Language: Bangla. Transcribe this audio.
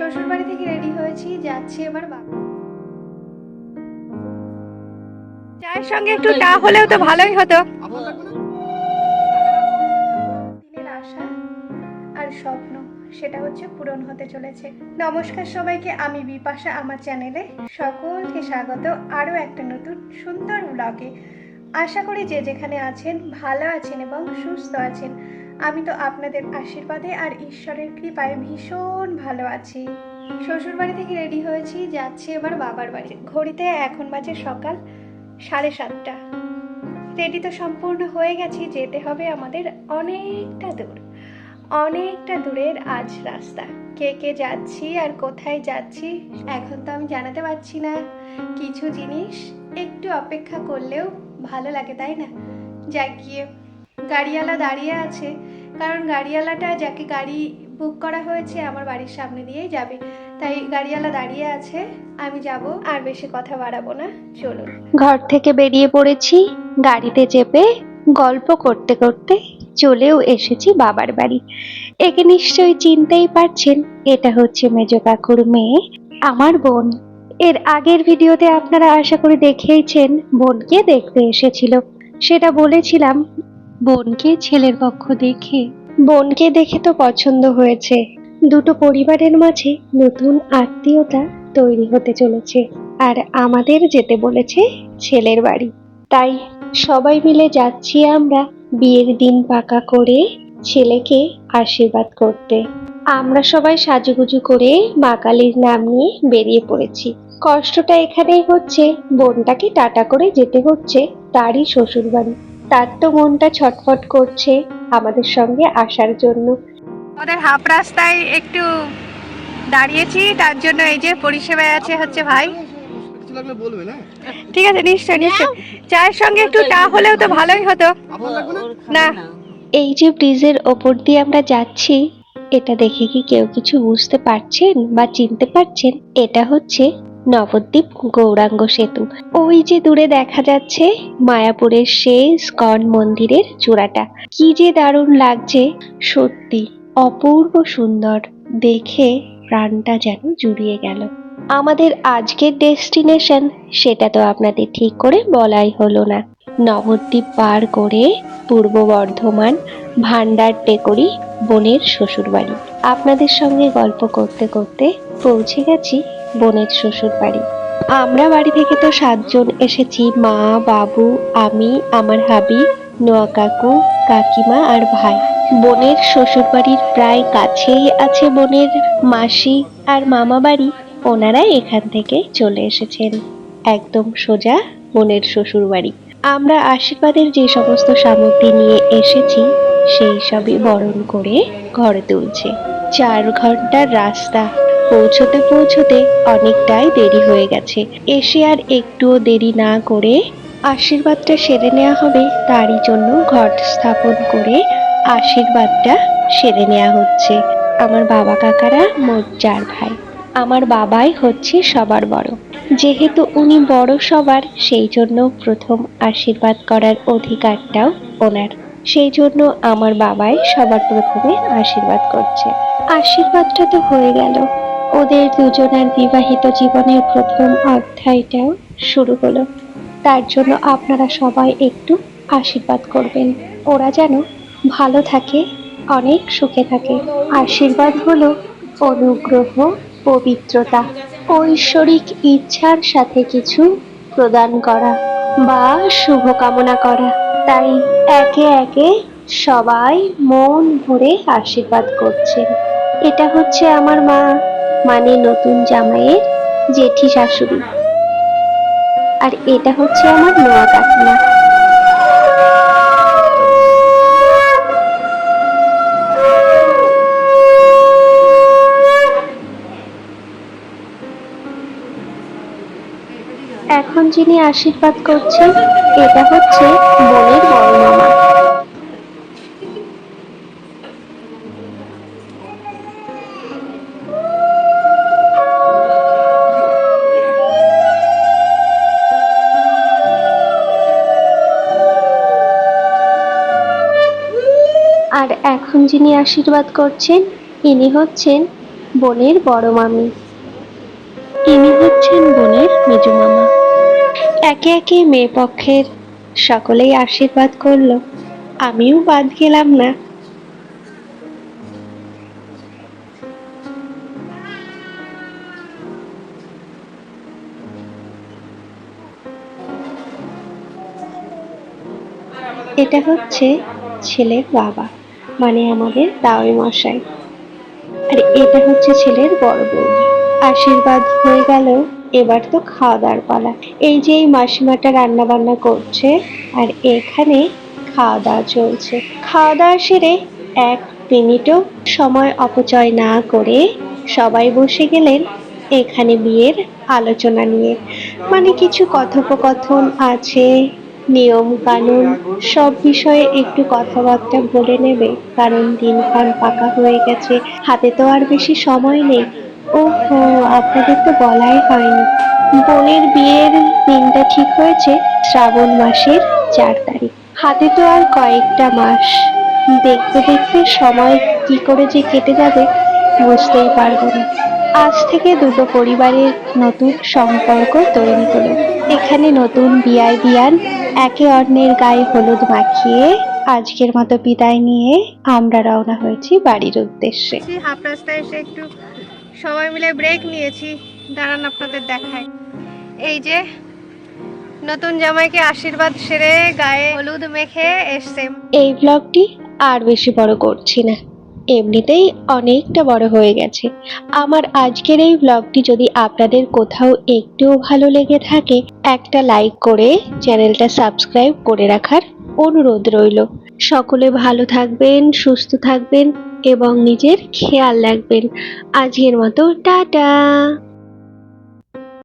শ্বশুর বাড়ি থেকে রেডি হয়েছি, যাচ্ছি এবার বাবা। চায়ের সঙ্গে একটু চা হলেও তো ভালোই হতো। আর স্বপ্ন, সেটা হচ্ছে পূরণ হতে চলেছে। নমস্কার সবাইকে, আমি বিপাশা, আমার চ্যানেলে সকলকে স্বাগত। আরও একটা নতুন সুন্দর ব্লগে আশা করি যে যেখানে আছেন, ভালো আছেন এবং সুস্থ আছেন। আমি তো আপনাদের আশীর্বাদে আর ঈশ্বরের কৃপায় ভীষণ ভালো আছি। শ্বশুর বাড়ি থেকে রেডি হয়েছি, যাচ্ছি এবার বাবার বাড়ি। ঘড়িতে এখন বাজে সকাল সাড়ে সাতটা। রেডি তো সম্পূর্ণ হয়ে গেছি, যেতে হবে আমাদের অনেকটা দূর। অনেকটা দূরের আজ রাস্তা। কে কে যাচ্ছি আর কোথায় যাচ্ছি, এখন তো আমি জানাতে পারছি না। কিছু জিনিস একটু অপেক্ষা করলেও ভালো লাগে, তাই না? যা গিয়ে গাড়িওয়ালা দাঁড়িয়ে আছে। কারণ গাড়িওয়ালাটা যাকে গাড়ি বুক করা হয়েছে আমার বাড়ির সামনে দিয়েই যাবে। তাই গাড়িওয়ালা দাঁড়িয়ে আছে, আমি যাব, আর বেশি কথা বাড়াবো না, চলুন। ঘর থেকে বেরিয়ে পড়েছি, গাড়িতে চেপে গল্প করতে করতে চলেও এসেছি বাবার বাড়ি। একে নিশ্চয়ই চিনতেই পারছেন, এটা হচ্ছে মেজ কাকুর মেয়ে, আমার বোন। এর আগের ভিডিওতে আপনারা আশা করি দেখেইছেন, বোনকে দেখতে এসেছিল। সেটা বলেছিলাম বোনকে ছেলের পক্ষ দেখে। বোনকে দেখে তো পছন্দ হয়েছে। দুটো পরিবারের মাঝে নতুন আত্মীয়তা তৈরি হতে চলেছে। আর আমাদের যেতে বলেছে ছেলের বাড়ি। তাই সবাই মিলে যাচ্ছি আমরা বিয়ের দিন পাকা করে ছেলেকে আশীর্বাদ করতে। আমরা সবাই সাজুগুজু করে মা কালীর নাম নিয়ে বেরিয়ে পড়েছি। কষ্টটা এখানেই হচ্ছে। বোনটাকে টাটা করে যেতে হচ্ছে তারই শ্বশুর বাড়ি তার তো মনটা ছটফট করছে আমাদের সঙ্গে আসার জন্য। আমাদের হাফ রাস্তায় একটু দাঁড়িয়েছি তার জন্য এই যে পরিষেবায় আছে হচ্ছে ভাই। ঠিক আছে নিশ্চয় নিশ্চয়। চায়ের সঙ্গে একটু চা হলেও তো ভালোই হতো। না। এই যে ব্রিজের ওপর দিয়ে আমরা যাচ্ছি এটা দেখে কি কেউ কিছু বুঝতে পারছেন বা চিনতে পারছেন? এটা হচ্ছে নবদ্বীপ গৌরাঙ্গ সেতু। ওই যে দূরে দেখা যাচ্ছে মায়াপুরের সেই স্কন মন্দিরের চূড়াটা। কি যে দারুণ লাগছে। সত্যি অপূর্ব সুন্দর। দেখে প্রাণটা যেন জুড়িয়ে গেল। আমাদের আজকের ডেস্টিনেশন সেটা তো আপনাদের ঠিক করে বলাই হলো না। নবদ্বীপ পার করে পূর্ব বর্ধমান ভান্ডার টেকরি বোনের শ্বশুরবাড়ি। আপনাদের সঙ্গে গল্প করতে করতে পৌঁছে গেছি বোনের শ্বশুরবাড়ি আমরা বাড়ি থেকে তো সাতজন এসেছি, মা, বাবু, আমি, আমার হাবি, নোয়া কাকু, কাকিমা আর ভাই। বোনের শ্বশুরবাড়ির প্রায় কাছেই আছে বোনের মাসি আর মামা বাড়ি। ওনারা এখান থেকে চলে এসেছেন, একদম সোজা বোনের শ্বশুরবাড়ি আমরা আশীর্বাদের যে সমস্ত সামগ্রী নিয়ে এসেছি, সেই সবই বরণ করে ঘরে তুলছে। চার ঘণ্টার রাস্তা। পৌঁছতে পৌঁছতে অনেকটাই দেরি হয়ে গেছে। এসে আর একটুও দেরি না করে আশীর্বাদটা সেরে নেওয়া হবে, তারই জন্য ঘট স্থাপন করে আশীর্বাদটা সেরে নেওয়া হচ্ছে। আমার বাবা কাকারা মোট চার ভাই। আমার বাবাই হচ্ছে সবার বড়। যেহেতু উনি বড় সবার, সেই জন্য প্রথম আশীর্বাদ করার অধিকারটাও ওনার। সেই জন্য আমার বাবাই সবার প্রথমে আশীর্বাদ করছে। আশীর্বাদটা তো হয়ে গেল। ওদের দুজনের বিবাহিত জীবনের প্রথম অধ্যায়টাও শুরু হলো। তার জন্য আপনারা সবাই একটু আশীর্বাদ করবেন। ওরা যেন ভালো থাকে, অনেক সুখে থাকে। আশীর্বাদ হলো অনুগ্রহ, পবিত্রতা, ঐশ্বরিক ইচ্ছার সাথে কিছু প্রদান করা বা শুভকামনা করা। তাই একে একে সবাই মন ভরে আশীর্বাদ করছেন। এটা হচ্ছে আমার মা মানে নতুন জামাইয়ের জেঠি শাশুড়ি। আর এটা হচ্ছে আমার নোয়া কাকিমা। এখন যিনি আশীর্বাদ করছেন, এটা হচ্ছে আর এখন যিনি আশীর্বাদ করছেন, ইনি হচ্ছেন বোনের বড় মামি। ইনি হচ্ছেন বোনের মেজো মামা। একে একে মেয়ে পক্ষের সকলেই আশীর্বাদ করল। আমিও বাদ গেলাম না। এটা হচ্ছে ছেলের বাবা। মানে আমাদের দাওয়াই মশাই। আর, এটা হচ্ছে ছেলের বড় বউ। আশীর্বাদ হয়ে গেল, এবার তো খাওয়া দাওয়ার পালা। এই যে এই মাসিমাটা রান্না বান্না করছে, আর এখানে খাওয়া দাওয়া চলছে। খাওয়া দাওয়া সেরে এক মিনিটও সময় অপচয় না করে সবাই বসে গেলেন এখানে বিয়ের আলোচনা নিয়ে। মানে কিছু কথোপকথন আছে নিয়ম, কানুন, সব বিষয়ে একটু কথাবার্তা বলে নেবে, কারণ দিনক্ষণ পাকা হয়ে গেছে, হাতে তো আর বেশি সময় নেই। ওহো, আপনাদের তো বলাই হয়নি। বোনের বিয়ের দিনটা ঠিক হয়েছে, শ্রাবণ মাসের চার তারিখ। হাতে তো আর কয়েকটা মাস। দেখতে দেখতে সময় কি করে যে কেটে যাবে, বুঝতেই পারব না। আজ থেকে দুটো পরিবারের নতুন সম্পর্ক তৈরি হলো। এখানে নতুন বিয়ায় বিয়ান একে অন্যের গায়ে হলুদ মাখিয়ে আজকের মতো বিদায় নিয়ে আমরা রওনা হয়েছি বাড়ির উদ্দেশ্যে। হাফ রাস্তায় এসে একটু সবাই মিলে ব্রেক নিয়েছি। দাঁড়ান আপনাদের দেখায় এই যে নতুন জামাইকে আশীর্বাদ সেরে গায়ে হলুদ মেখে এসছে। এই ব্লগটি আর বেশি বড় করছি না। এমনিতেই অনেকটা বড় হয়ে গেছে। আমার আজকের এই ব্লগটি যদি আপনাদের কোথাও একটুও ভালো লেগে থাকে, একটা লাইক করে চ্যানেলটা সাবস্ক্রাইব করে রাখার অনুরোধ রইল। সকলে ভালো থাকবেন, সুস্থ থাকবেন এবং নিজের খেয়াল রাখবেন। আজকের মতো, টাটা!